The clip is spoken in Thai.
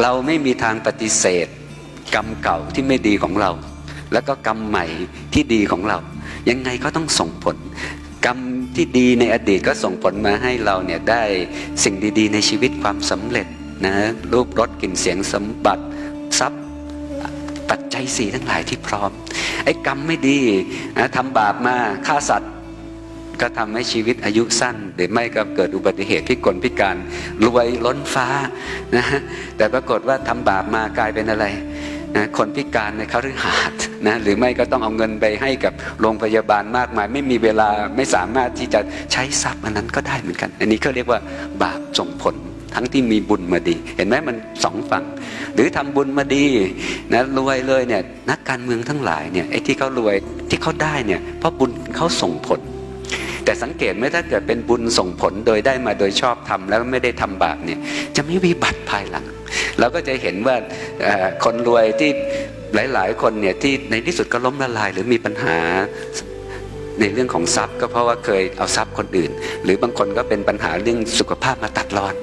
เราไม่มีทางปฏิเสธ กรรมเก่าที่ไม่ดีของเรา แล้วก็กรรมใหม่ที่ดีของเรา ยังไงก็ต้องส่งผล กรรมที่ดีในอดีตก็ส่งผลมาให้เราเนี่ยได้สิ่งดีๆ ในชีวิตความสำเร็จนะรูปรสกลิ่นเสียงสมบัติทรัพย์ปัจจัยสีทั้งหลายที่พร้อมไอ้กรรมไม่ดีนะทำบาปมาฆ่าสัตว์ ก็ทำให้ชีวิตอายุสั้น หรือไม่ก็เกิดอุบัติเหตุพิกลพิการรวยล้นฟ้านะแต่ปรากฏว่าทำบาปมากลายเป็นอะไรนะคนพิการในคฤหาสน์นะหรือไม่ก็ต้องเอาเงินไปให้กับโรงพยาบาลมากมาย ไม่มีเวลาไม่สามารถที่จะใช้ทรัพย์อันนั้นก็ได้เหมือนกัน อันนี้เขาเรียกว่าบาปส่งผลทั้งที่มีบุญมาดี เห็นไหมมันสองฝั่ง หรือทำบุญมาดีนะรวยเลยเนี่ยนักการเมืองทั้งหลายเนี่ยไอ้ที่เขารวยที่เขาได้เนี่ยเพราะบุญเขาส่งผล แต่สังเกตไหมถ้าเกิดเป็นบุญส่งผลโดยได้มาโดยชอบทำแล้วไม่ได้ทำบาปเนี่ยจะไม่วิบัติภายหลัง เราก็จะเห็นว่าคนรวยที่หลาย ๆ คนเนี่ยที่ในที่สุดก็ล้มละลาย หรือมีปัญหาในเรื่องของทรัพย์ ก็เพราะว่าเคยเอาทรัพย์คนอื่น หรือบางคนก็เป็นปัญหาเรื่องสุขภาพมาตัดรอน